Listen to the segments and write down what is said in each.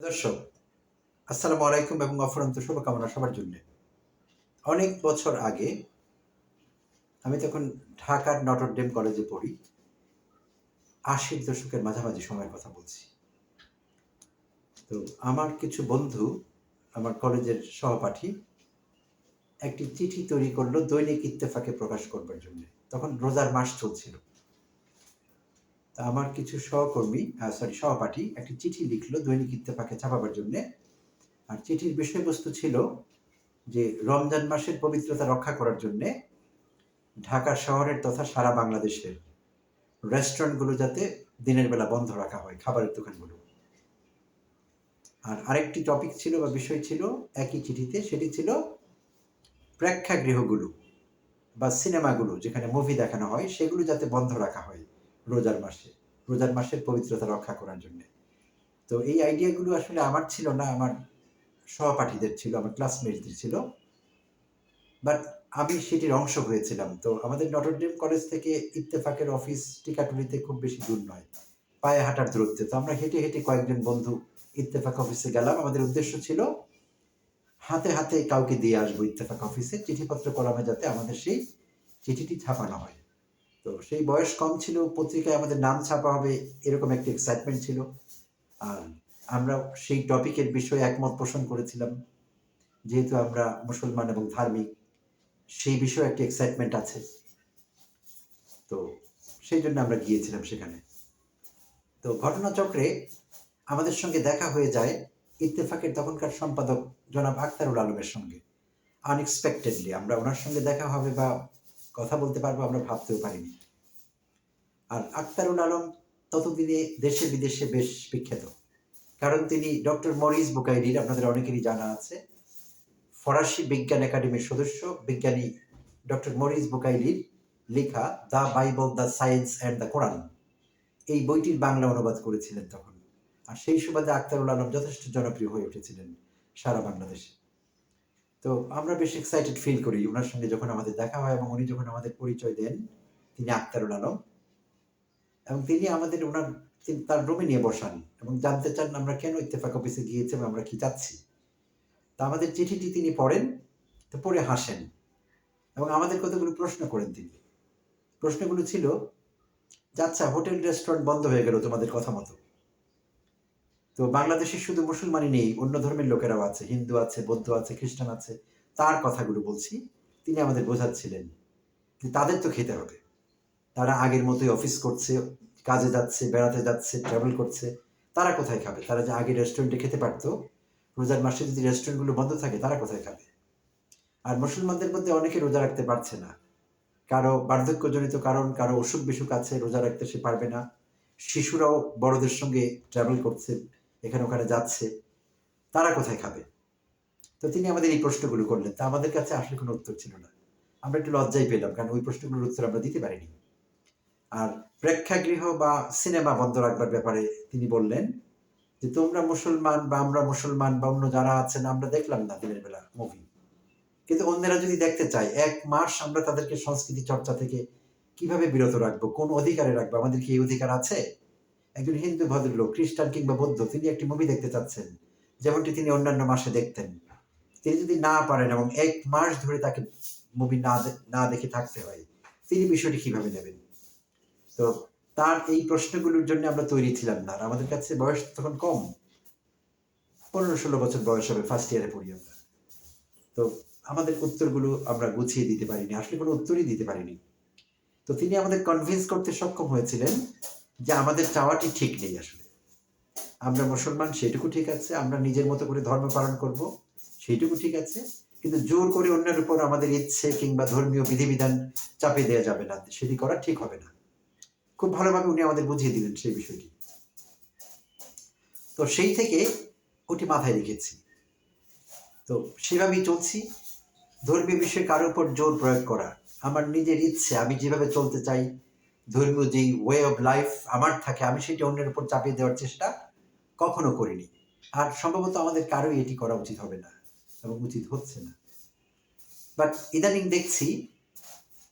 দর্শক, আসসালামু আলাইকুম এবং অফুরন্ত শুভকামনা সবার জন্য। অনেক বছর আগে আমি তখন ঢাকার নটরডেম কলেজে পড়ি। আশির দশকের মাঝামাঝি সময়ের কথা বলছি। তো আমার কিছু বন্ধু, আমার কলেজের সহপাঠী একটি চিঠি তৈরি করল দৈনিক ইত্তেফাকে প্রকাশ করবার জন্য। তখন রোজার মাস চলছিল। আমার কিছু সহকর্মী সরি সহপাঠী একটি চিঠি লিখলো দৈনিক ইত্তেফাকে ছাপাবার জন্যে। আর চিঠির বিষয়বস্তু ছিল যে, রমজান মাসের পবিত্রতা রক্ষা করার জন্যে ঢাকা শহরের তথা সারা বাংলাদেশের রেস্টুরেন্টগুলো যাতে দিনের বেলা বন্ধ রাখা হয়, খাবারের দোকানগুলো। আর আরেকটি টপিক ছিল বা বিষয় ছিল একই চিঠিতে, সেটি ছিল প্রেক্ষাগৃহগুলো বা সিনেমাগুলো যেখানে মুভি দেখানো হয়, সেগুলো যাতে বন্ধ রাখা হয়। রোজার মাসে, রোজার মাসের পবিত্রতা রক্ষা করার জন্য। তো এই আইডিয়াগুলো আসলে আমার ছিল না, আমার সহপাঠীদের ছিল, আমার ক্লাসমেটদের ছিল। বাট আমি সেটির অংশ হয়েছিলাম। তো আমাদের নটরডেম কলেজ থেকে ইত্তেফাকের অফিস টিকাটুলিতে খুব বেশি দূর নয়। পায়ে হাঁটার দূরত্বে। তো আমরা হেঁটে হেঁটে কয়েকজন বন্ধু ইত্তেফাক অফিসে গেলাম। আমাদের উদ্দেশ্য ছিল, হাতে হাতে কাউকে দিয়ে আসব ইত্তেফাক অফিসে। চিঠিপত্র কলামে যাতে আমাদের সেই চিঠিটি ছাপানো হয়। তো সেই বয়স কম ছিল, পত্রিকায় আমাদের নাম ছাপা হবে এরকম একটি এক্সাইটমেন্ট ছিল। আর আমরা সেই টপিকের বিষয়ে একমত পোষণ করেছিলাম। যেহেতু আমরা মুসলমান এবং ধার্মিক, সেই বিষয়ে একটি এক্সাইটমেন্ট আছে। তো সেই জন্য আমরা গিয়েছিলাম সেখানে। তো ঘটনাচক্রে আমাদের সঙ্গে দেখা হয়ে যায় ইত্তেফাকের তখনকার সম্পাদক জনাব আক্তারুল আলমের সঙ্গে। আনএক্সপেক্টেডলি আমরা ওনার সঙ্গে দেখা হবে বা কথা বলতে পারব আমরা ভাবতেও পারিনি। আর আক্তারুল আলম ততদিনে দেশে বিদেশে বেশ বিখ্যাত। কারণ তিনি ডক্টর মরিস বুকাইরির, আপনাদের অনেকেরই জানা আছে, ফরাসি বিজ্ঞান একাডেমির সদস্য, বিজ্ঞানী ডক্টর মরিস বুকাইলির লেখা the Bible, the science and the Quran. এই বইটির বাংলা অনুবাদ করেছিলেন তখন। আর সেই সুবাদে আক্তারুল আলম যথেষ্ট জনপ্রিয় হয়ে উঠেছিলেন সারা বাংলাদেশে। তো আমরা বেশ এক্সাইটেড ফিল করি ওনার সঙ্গে যখন আমাদের দেখা হয় এবং উনি যখন আমাদের পরিচয় দেন, তিনি আক্তারুল আলম। এবং তিনি আমাদের ওনার তার রুমে নিয়ে বসান এবং জানতে চান আমরা কেন ইত্তেফাক অফিসে গিয়েছি এবং আমরা কি চাচ্ছি। তা আমাদের চিঠিটি তিনি পড়েন, তো পড়ে হাসেন এবং আমাদের কতগুলো প্রশ্ন করেন তিনি। প্রশ্নগুলো ছিল আচ্ছা হোটেল, রেস্টুরেন্ট বন্ধ হয়ে গেল তোমাদের কথা মতো। তো বাংলাদেশে শুধু মুসলমানই নেই, অন্য ধর্মের লোকেরাও আছে, হিন্দু আছে, বৌদ্ধ আছে, খ্রিস্টান আছে। তার কথাগুলো বলছি, তিনি আমাদের বোঝাচ্ছিলেন যে তাদের তো খেতে হবে। তারা আগের মতোই অফিস করছে, কাজে যাচ্ছে, বেড়াতে যাচ্ছে ট্রাভেল করছে। তারা কোথায় খাবে? তারা যে আগে রেস্টুরেন্টে খেতে পারতো, রোজার মাসে যদি রেস্টুরেন্টগুলো বন্ধ থাকে, তারা কোথায় খাবে? আর মুসলমানদের মধ্যে অনেকে রোজা রাখতে পারছে না। কারও বার্ধক্যজনিত কারণ, কারও অসুখ বিসুখ আছে, রোজা রাখতে সে পারবে না। শিশুরাও বড়দের সঙ্গে ট্রাভেল করছে এখানে ওখানে যাচ্ছে, তারা কোথায় খাবে? তো তিনি আমাদের এই প্রশ্নগুলো করলেন। তা আমাদের কাছে আসলে কোনো উত্তর ছিল না। আমরা একটু লজ্জাই পেলাম, কারণ ওই প্রশ্নগুলোর উত্তর আমরা দিতে পারিনি। আর প্রেক্ষাগৃহ বা সিনেমা বন্ধ রাখবার ব্যাপারে তিনি বললেন যে, তোমরা মুসলমান বা আমরা মুসলমান বা অন্য যারা আছেন, আমরা দেখলাম না দিনের বেলা মুভি কিন্তু অন্যরা যদি দেখতে চায়, এক মাস আমরা তাদেরকে সংস্কৃতি চর্চা থেকে কীভাবে বিরত রাখব, কোন অধিকারে রাখব, আমাদের কি এই অধিকার আছে? একজন হিন্দু ভদ্রলোক, খ্রিস্টান কিংবা বৌদ্ধ, তিনি একটি মুভি দেখতে চাচ্ছেন। যেমনটি তিনি অন্যান্য মাসে দেখতেন। তিনি যদি না পারেন এবং এক মাস ধরে তাকে মুভি না না দেখে থাকতে হয়, তিনি বিষয়টি কীভাবে নেবেন? তো তার এই প্রশ্নগুলোর জন্য আমরা তৈরি ছিলাম না। আর আমাদের কাছে বয়স তখন কম। পনেরো ষোলো বছর বয়স হবে ফার্স্ট ইয়ারে পড়ি আমরা। তো আমাদের উত্তরগুলো আমরা গুছিয়ে দিতে পারিনি, আসলে কোনো উত্তরই দিতে পারিনি। তো তিনি আমাদের কনভিন্স করতে সক্ষম হয়েছিলেন যে আমাদের চাওয়াটি ঠিক নেই আসলে। আমরা মুসলমান, সেটুকু ঠিক আছে। আমরা নিজের মতো করে ধর্ম পালন করব সেইটুকু ঠিক আছে। কিন্তু জোর করে অন্যের উপর আমাদের ইচ্ছে কিংবা ধর্মীয় বিধিবিধান চাপে দেওয়া যাবে না। সেটি করা ঠিক হবে না। খুব ভালোভাবে উনি আমাদের বুঝিয়ে দিলেন সেই বিষয়টি। তো সেই থেকে ওটি মাথায় রেখেছি। তো সেভাবেই চলছি। ধর্মীয় বিষয়ে কারোর উপর জোর প্রয়োগ করা, আমার নিজের ইচ্ছে, আমি যেভাবে চলতে চাই ধর্মীয় যেই ওয়ে অফ লাইফ আমার থাকে, আমি সেটি অন্যের উপর চাপিয়ে দেওয়ার চেষ্টা কখনো করিনি। আর সম্ভবত আমাদের কারোই এটি করা উচিত হবে না এবং উচিত হচ্ছে না। বাট ইদানিং দেখছি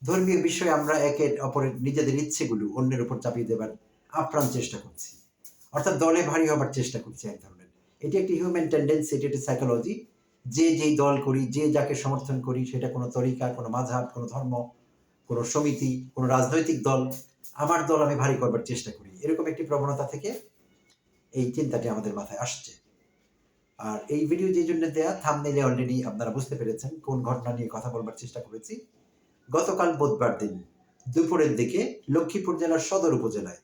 ধর্মীয় বিষয়ে আমরা একে অপরের নিজেদের ইচ্ছেগুলো অন্যের উপর চাপিয়ে দেবার আপ্রাণ চেষ্টা করছি। অর্থাৎ দলে ভারী হবার চেষ্টা করছি এক ধরনের। এটি একটি হিউম্যান টেন্ডেন্সি এটি একটি সাইকোলজি যে যেই দল করি, যে যাকে সমর্থন করি, সেটা কোনো তরিকা, কোনো মাঝহাব কোনো ধর্ম কোনো সমিতি, কোনো রাজনৈতিক দল, আমার দল আমি ভারী করবার চেষ্টা করি। এরকম একটি প্রবণতা থেকে এই চিন্তাটি আমাদের মাথায় আসছে। আর এই ভিডিও যে জন্য দেয়া থামনেলে অলরেডি আপনারা বুঝতে পেরেছেন কোন ঘটনা নিয়ে কথা বলবার চেষ্টা করেছি। গতকাল বুধবার দিন দুপুরের দিকে লক্ষ্মীপুর জেলার সদর উপজেলায়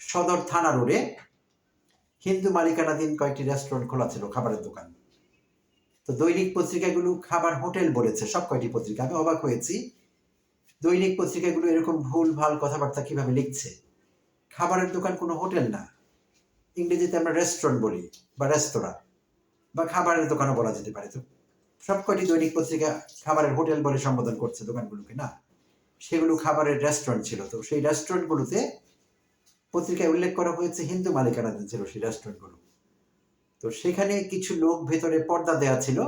সদর থানা রোডে হিন্দু মালিকানাধীন কয়েকটি রেস্টুরেন্ট খোলা ছিল, খাবারের দোকান। তো দৈনিক পত্রিকাগুলো খাবার হোটেল বলেছে, সব কয়টি পত্রিকা, আমি অবাক হয়েছি। দৈনিক পত্রিকাগুলো এরকম ভুল, ভালো কথাবার্তা কীভাবে লিখছে? খাবারের দোকান কোনো হোটেল না। ইংরেজিতে আমরা রেস্টুরেন্ট বলি বা রেস্তোরাঁ বা খাবারের দোকানও বলা যেতে পারে তো। সব কয়টি দৈনিক পত্রিকা খাবারের হোটেল বলে সম্বোধন করছে দোকানগুলোকে, না? সেগুলো খাবারের রেস্টুরেন্ট ছিল তো। সেই রেস্টুরেন্টগুলোতে পত্রিকায় উল্লেখ করা হয়েছে হিন্দু মালিকানাধীন ছিল সেই রেস্টুরেন্টগুলো তো সেখানে কিছু লোক ভেতরে পর্দা দেয়া ছিল,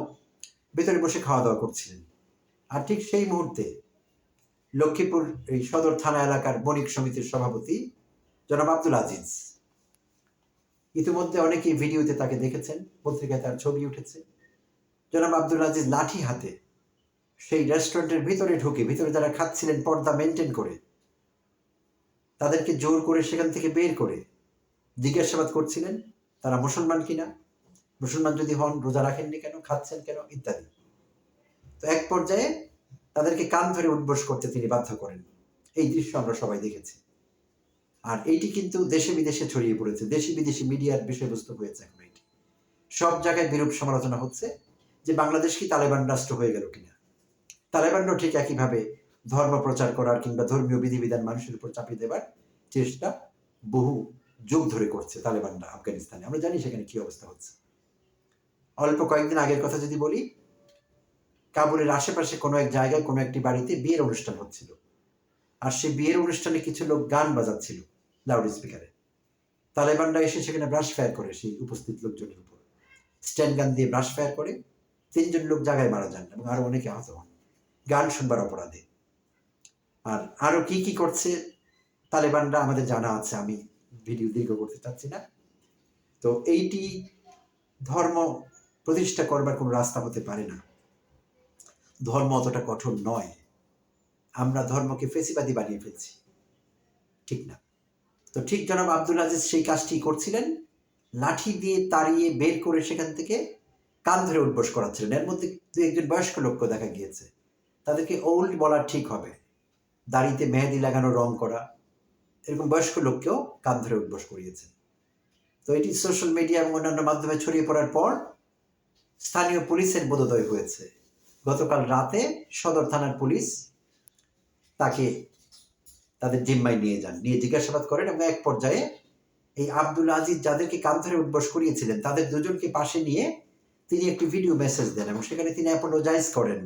ভেতরে বসে খাওয়া দাওয়া করছিলেন। আর ঠিক সেই মুহূর্তে লক্ষ্মীপুর এই সদর থানা এলাকার বণিক সমিতির সভাপতি জনাব আব্দুল আজিজ। ইতিমধ্যে অনেকেই ভিডিওতে তাকে দেখেছেন, পত্রিকায় তার ছবি উঠেছে। জনাব আব্দুল আজিজ লাঠি হাতে সেই রেস্টুরেন্টের ভিতরে ঢুকে ভিতরে যারা খাচ্ছিলেন পর্দা মেনটেন করে, তাদেরকে জোর করে সেখান থেকে বের করে জিজ্ঞাসাবাদ করছিলেন, তারা মুসলমান কিনা? মুসলমান যদি হন, রোজা রাখেননি কেন? খাচ্ছেন কেন? ইত্যাদি। তো এক পর্যায়ে তাদেরকে কান ধরে উদ্বোস করতে তিনি বাধ্য করেন। এই দৃশ্য আমরা সবাই দেখেছি। আর এইটি কিন্তু দেশে বিদেশে ছড়িয়ে পড়েছে। দেশি বিদেশি মিডিয়ার বিষয়বস্তু হয়েছে এখন এটি। সব জায়গায় বিরূপ সমালোচনা হচ্ছে যে বাংলাদেশ কি তালেবান রাষ্ট্র হয়ে গেল কিনা? তালেবানও ঠিক একইভাবে ধর্ম প্রচার করার কিংবা ধর্মীয় বিধিবিধান মানুষের উপর চাপিয়ে দেবার চেষ্টা বহু যুগ ধরে করছে তালেবানরা আফগানিস্তানে। আমরা জানি সেখানে কি অবস্থা হচ্ছে। অল্প কয়েকদিন আগের কথা যদি বলি কাবুলের আশেপাশে কোনো এক জায়গায় কোনো একটি বাড়িতে বিয়ের অনুষ্ঠান হচ্ছিল। আর সেই বিয়ের অনুষ্ঠানে কিছু লোক গান বাজাচ্ছিল লাউড স্পিকারে তালেবানরা এসে সেখানে ব্রাশ ফায়ার করে সেই উপস্থিত লোকজনের উপর। স্ট্যান্ড গান দিয়ে ব্রাশ ফায়ার করে তিনজন লোক জায়গায় মারা যান এবং আরও অনেকে আহত হন। গান শুনবার অপরাধে। আর আরও কি কি করছে তালেবানরা আমাদের জানা আছে, আমি ভিডিও দীর্ঘ করতে চাচ্ছি না। তো এইটি ধর্ম প্রতিষ্ঠা করবার কোনো রাস্তা হতে পারে না। ধর্ম অতটা কঠোর নয়। আমরা ধর্মকে ফেসিবাদী বানিয়ে ফেলছি। ঠিক না? তো ঠিক জনাব আব্দুল আজিজ সেই কাজটি করছিলেন। লাঠি দিয়ে তাড়িয়ে বের করে সেখান থেকে কান ধরে উদ্বোস করাচ্ছিলেন। এর মধ্যে দু একজন বয়স্ক লোককে দেখা গিয়েছে। তাদেরকে ওল্ড বলা ঠিক হবে। দাড়িতে মেহেদি লাগানো, রং করা, এরকম বয়স্ক লোককেও কান ধরে উদ্বোস করিয়েছেন। তো এটি সোশ্যাল মিডিয়া এবং অন্যান্য মাধ্যমে ছড়িয়ে পড়ার পর স্থানীয় পুলিশের বোধোদয় হয়েছে। গতকাল রাতে সদর থানার পুলিশ তাকে তাদের জিম্মায় নিয়ে যান, নিয়ে জিজ্ঞাসাবাদ করেন এবং এক পর্যায়ে এই আব্দুল আজিজ যাদেরকে কান ধরে উদ্বোস করিয়েছিলেন, তাদের দুজনকে পাশে নিয়ে তিনি একটি ভিডিও মেসেজ দেন এবং সেখানে তিনি অ্যাপোলোজাইজ করেন,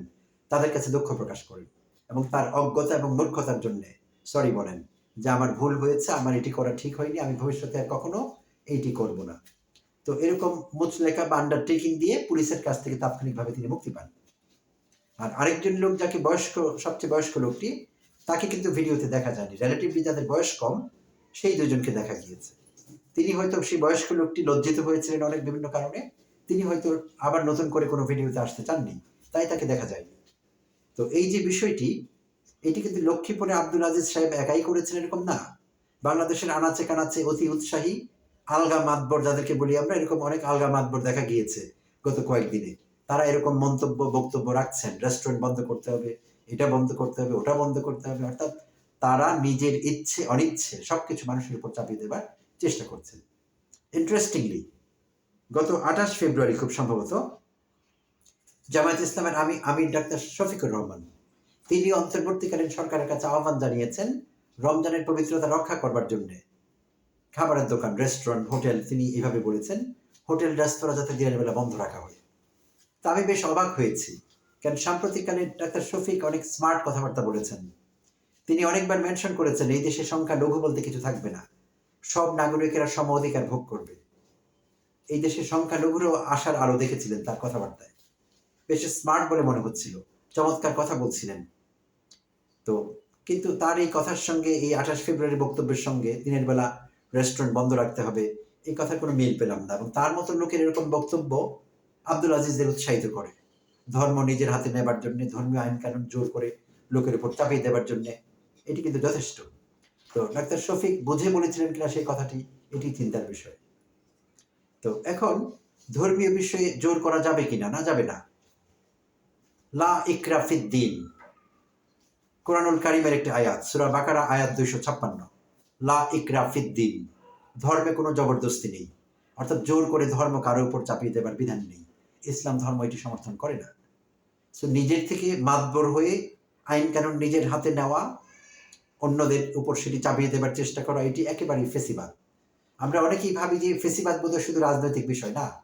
তাদের কাছে দুঃখ প্রকাশ করেন এবং তার অজ্ঞতা এবং মূর্খতার জন্য সরি বলেন যে আমার ভুল হয়েছে, আমার এটি করা ঠিক হয়নি, আমি ভবিষ্যতে আর কখনো এইটি করব না। তো এরকম মুচলেখা বা আন্ডারটেকিং দিয়ে পুলিশের কাছ থেকে তাৎক্ষণিকভাবে তিনি মুক্তি পান। আর আরেকজন লোক যাকে বয়স্ক, সবচেয়ে বয়স্ক লোকটি, তাকে কিন্তু ভিডিওতে দেখা যায়নি। রিলেটিভলি যাদের বয়স কম, সেই দুজনকে দেখা গিয়েছে। তিনি হয়তো সেই বয়স্ক লোকটি লজ্জিত হয়েছিলেন অনেক বিভিন্ন কারণে। তিনি হয়তো আবার নতুন করে কোনো ভিডিওতে আসতে চাননি, তাই তাকে দেখা যায়নি। তো এই যে বিষয়টি, এটি কিন্তু লক্ষ্মীপুরে আব্দুল আজিজ সাহেব একাই করেছেন এরকম না। বাংলাদেশের আনাচে কানাচে অতি উৎসাহী আলগা মাতবর, যাদেরকে বলি আমরা, এরকম অনেক আলগা মাতবর দেখা গিয়েছে গত কয়েকদিনে। তারা এরকম মন্তব্য, বক্তব্য রাখছেন রেস্টুরেন্ট বন্ধ করতে হবে, এটা বন্ধ করতে হবে, ওটা বন্ধ করতে হবে, অর্থাৎ তারা নিজের ইচ্ছে, অনিচ্ছে সবকিছু মানুষের উপর চাপিয়ে দেবার চেষ্টা করছেন। ইন্টারেস্টিংলি গত আঠাশ ফেব্রুয়ারি খুব সম্ভবত জামায়াত ইসলামের আমি আমির ডাক্তার শফিকুর রহমান, তিনি অন্তর্বর্তীকালীন সরকারের কাছে আহ্বান জানিয়েছেন রমজানের পবিত্রতা রক্ষা করবার জন্য। খাবারের দোকান রেস্টুরেন্ট হোটেল, তিনি এভাবে বলেছেন, হোটেল রেস্তোরাঁ যাতে দিনের বেলা বন্ধ রাখা হয়। আমি বেশ অবাক হয়েছি কারণ সাম্প্রতিককালে ডাক্তার শফিক অনেক স্মার্ট কথাবার্তা বলেছেন। তিনি অনেকবার মেনশন করেছেন, এই দেশের সংখ্যা লঘু বলতে কিছু থাকবে না। সব নাগরিকেরা সম অধিকার ভোগ করবে। এই দেশের সংখ্যা লঘুরও আশার আলো দেখেছিলেন তার কথাবার্তায়। বেশ স্মার্ট বলে মনে হচ্ছিল, চমৎকার কথা বলছিলেন। তো, কিন্তু তার এই কথার সঙ্গে এই আঠাশ ফেব্রুয়ারি বক্তব্যের সঙ্গে দিনের বেলা রেস্টুরেন্ট বন্ধ রাখতে হবে, এই কথার কোনো মিল পেলাম না। এবং তার মতো লোকের এরকম বক্তব্য আব্দুল আজিজদের উৎসাহিত করে। ধর্ম নিজের হাতে নেবার জন্য, ধর্মীয় আইন কানুন জোর করে লোকের উপর চাপিয়ে দেবার জন্য এটি কিন্তু যথেষ্ট। তো ডাক্তার শফিক বুঝে বলেছিলেন কিনা সেই কথাটি, এটি চিন্তার বিষয়। তো এখন ধর্মীয় বিষয়ে জোর করা যাবে কিনা, না যাবে না? লা ইকরাফিদ দিন কোরআনুল কারিমের একটি আয়াত, সুরা বাকারা আয়াত দুইশো ছাপ্পান্ন। লা ইকরাফিদ দিন ধর্মে কোনো জবরদস্তি নেই। অর্থাৎ জোর করে ধর্ম কারও উপর চাপিয়ে দেবার বিধান নেই। ইসলাম ধর্ম এটি সমর্থন করে না। সো নিজের থেকে মাতবর হয়ে আইন কানুন নিজের হাতে নেওয়া, অন্যদের উপর সেটি চাপিয়ে দেবার চেষ্টা করা, এটি একেবারেই ফেসিবাদ। আমরা অনেকেই ভাবি যে ফেসিবাদ বোধহয় শুধু রাজনৈতিক বিষয় না,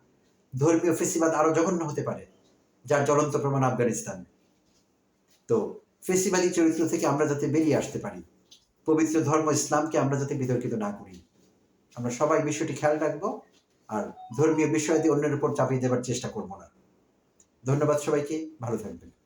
ধর্মীয় ফেসিবাদ আরও জঘন্য হতে পারে, যার জ্বলন্ত প্রমাণ আফগানিস্তান। তো, ফেসিবাদী চরিত্র থেকে আমরা যাতে বেরিয়ে আসতে পারি, পবিত্র ধর্ম ইসলামকে আমরা যাতে বিতর্কিত না করি, আমরা সবাই বিষয়টি খেয়াল রাখব। আর ধর্মীয় বিষয় দিয়ে অন্যের উপর চাপিয়ে দেবার চেষ্টা করব না। ধন্যবাদ সবাইকে, ভালো থাকবেন।